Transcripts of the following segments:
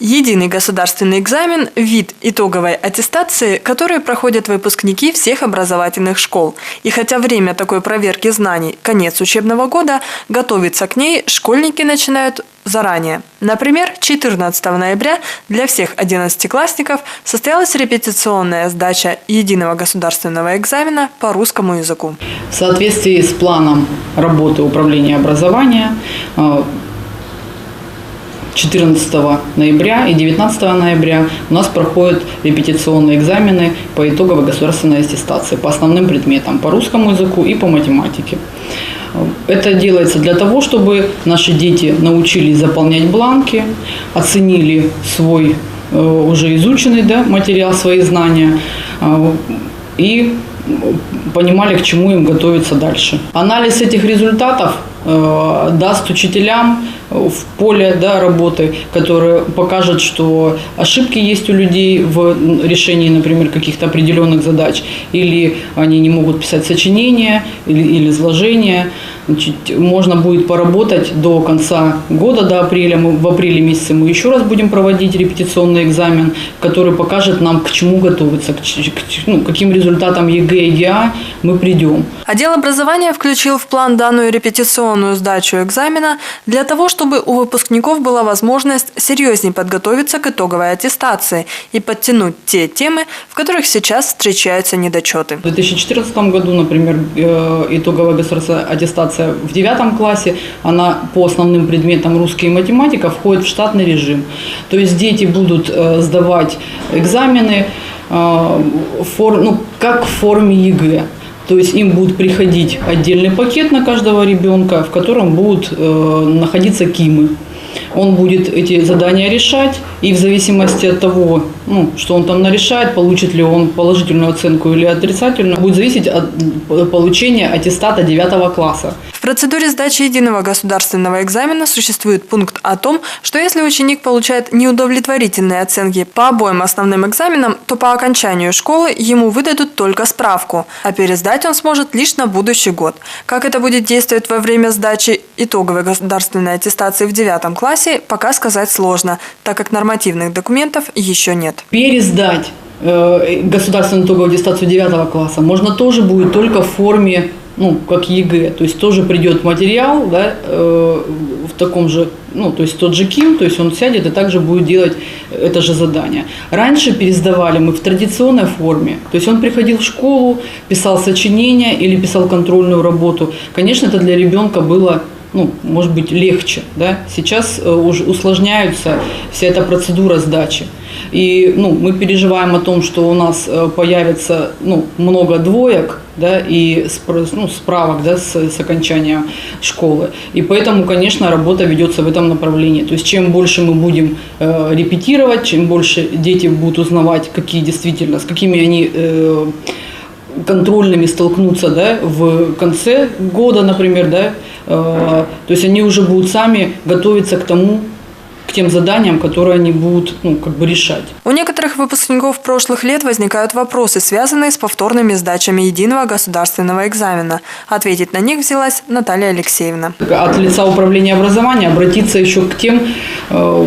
Единый государственный экзамен – вид итоговой аттестации, который проходят выпускники всех образовательных школ. И хотя время такой проверки знаний – конец учебного года, готовиться к ней школьники начинают заранее. Например, 14 ноября для всех 11-классников состоялась репетиционная сдача единого государственного экзамена по русскому языку. В соответствии с планом работы управления образования э, 14 ноября и 19 ноября у нас проходят репетиционные экзамены по итоговой государственной аттестации по основным предметам, по русскому языку и по математике. Это делается для того, чтобы наши дети научились заполнять бланки, оценили свой э, уже изученный да, материал, свои знания э, и понимали, к чему им готовиться дальше. Анализ этих результатов даст учителям в поле да, работы, которое покажет, что ошибки есть у людей в решении, например, каких-то определенных задач, или они не могут писать сочинения или, или изложения. Значит, можно будет поработать до конца года, до апреля. Мы, в апреле месяце мы еще раз будем проводить репетиционный экзамен, который покажет нам, к чему готовиться, к, к ну, каким результатам ЕГЭ и ЕГА мы придем. Отдел образования включил в план данную репетиционную сдачу экзамена для того, чтобы у выпускников была возможность серьезнее подготовиться к итоговой аттестации и подтянуть те темы, в которых сейчас встречаются недочеты. В 2014 году, например, э, итоговая государственная аттестация класса, в девятом классе она по основным предметам русский и математика входит в штатный режим. То есть дети будут э, сдавать экзамены э, фор, ну, как в форме ЕГЭ. То есть им будет приходить отдельный пакет на каждого ребенка, в котором будут э, находиться кимы. Он будет эти задания решать, и в зависимости от того, ну, что он там нарешает, получит ли он положительную оценку или отрицательную, будет зависеть от получения аттестата 9 класса. В процедуре сдачи единого государственного экзамена существует пункт о том, что если ученик получает неудовлетворительные оценки по обоим основным экзаменам, то по окончанию школы ему выдадут только справку, а пересдать он сможет лишь на будущий год. Как это будет действовать во время сдачи итоговой государственной аттестации в девятом классе, пока сказать сложно, так как нормативных документов еще нет. Пересдать э, государственную итоговую аттестацию 9 класса можно тоже будет только в форме ну, как ЕГЭ, то есть тоже придет материал, да, э, в таком же, ну, то есть тот же КИМ, то есть он сядет и также будет делать это же задание. Раньше пересдавали мы в традиционной форме, то есть он приходил в школу, писал сочинение или писал контрольную работу. Конечно, это для ребенка было ну, может быть, легче. Да? Сейчас э, уже усложняются вся эта процедура сдачи. И ну, мы переживаем о том, что у нас э, появится ну, много двоек да, и ну, справок да, с, с окончания школы. И поэтому, конечно, работа ведется в этом направлении. То есть чем больше мы будем э, репетировать, чем больше дети будут узнавать, какие действительно, с какими они э, контрольными столкнутся да, в конце года, например, да, э, то есть они уже будут сами готовиться к тому, к тем заданиям, которые они будут ну, как бы решать. У некоторых выпускников прошлых лет возникают вопросы, связанные с повторными сдачами единого государственного экзамена. Ответить на них взялась Наталья Алексеевна. От лица управления образования обратиться еще к тем э,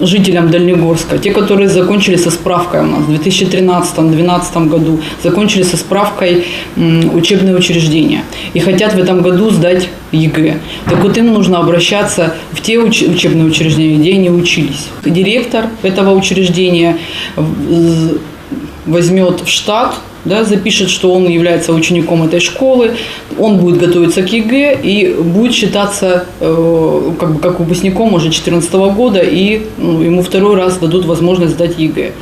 жителям Дальнегорска, те, которые закончили со справкой у нас в 2013-2012 году, закончили со справкой учебные учреждения и хотят в этом году сдать ЕГЭ. Так вот им нужно обращаться в те учебные учреждения, где они учились. Директор этого учреждения возьмет в штат да, запишет, что он является учеником этой школы, он будет готовиться к ЕГЭ и будет считаться э, как, как выпускником уже 2014 года, и ну, ему второй раз дадут возможность сдать ЕГЭ.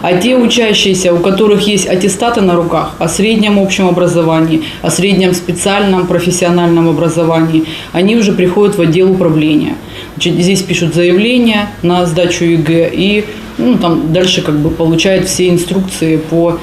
А те учащиеся, у которых есть аттестаты на руках о среднем общем образовании, о среднем специальном профессиональном образовании, они уже приходят в отдел управления. Значит, здесь пишут заявление на сдачу ЕГЭ и ну, там дальше как бы получают все инструкции по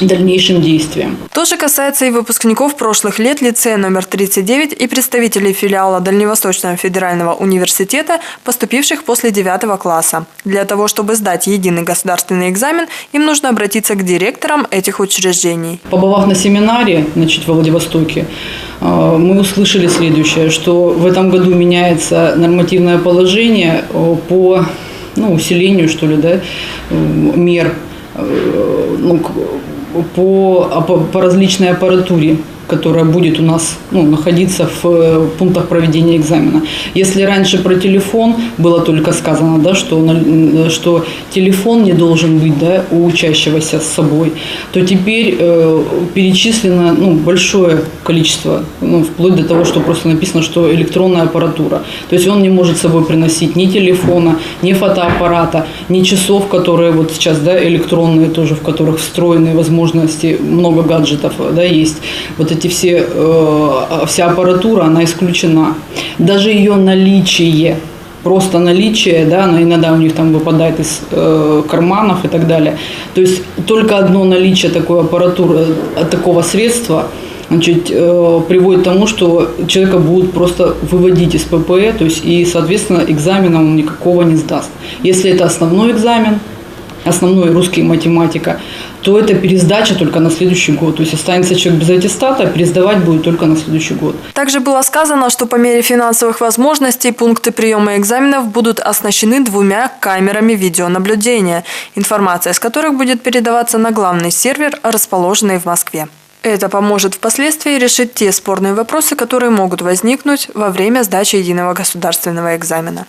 дальнейшим действиям. То же касается и выпускников прошлых лет лицея номер 39 и представителей филиала Дальневосточного федерального университета, поступивших после 9 класса. Для того, чтобы сдать единый государственный экзамен, им нужно обратиться к директорам этих учреждений. Побывав на семинаре значит, в Владивостоке, э, мы услышали следующее, что в этом году меняется нормативное положение э, по ну, усилению, что ли, да, э, мер ну, по, апа- по различной аппаратуре, которая будет у нас ну, находиться в э, пунктах проведения экзамена. Если раньше про телефон было только сказано, да, что, на- что телефон не должен быть да, у учащегося с собой, то теперь э, перечислено ну, большое количество, ну, вплоть до того, что просто написано, что электронная аппаратура. То есть он не может с собой приносить ни телефона, ни фотоаппарата, ни часов, которые вот сейчас да, электронные тоже, в которых встроенные возможности, много гаджетов да, есть. Вот эти все, э, вся аппаратура, она исключена. Даже ее наличие просто наличие, да, она иногда у них там выпадает из э, карманов и так далее. То есть только одно наличие такой аппаратуры, э, такого средства, значит, э, приводит к тому, что человека будут просто выводить из ППЭ, то есть и, соответственно, экзамена он никакого не сдаст. Если это основной экзамен, основной русский математика, то это пересдача только на следующий год. То есть останется человек без аттестата, а пересдавать будет только на следующий год. Также было сказано, что по мере финансовых возможностей пункты приема экзаменов будут оснащены двумя камерами видеонаблюдения, информация с которых будет передаваться на главный сервер, расположенный в Москве. Это поможет впоследствии решить те спорные вопросы, которые могут возникнуть во время сдачи единого государственного экзамена.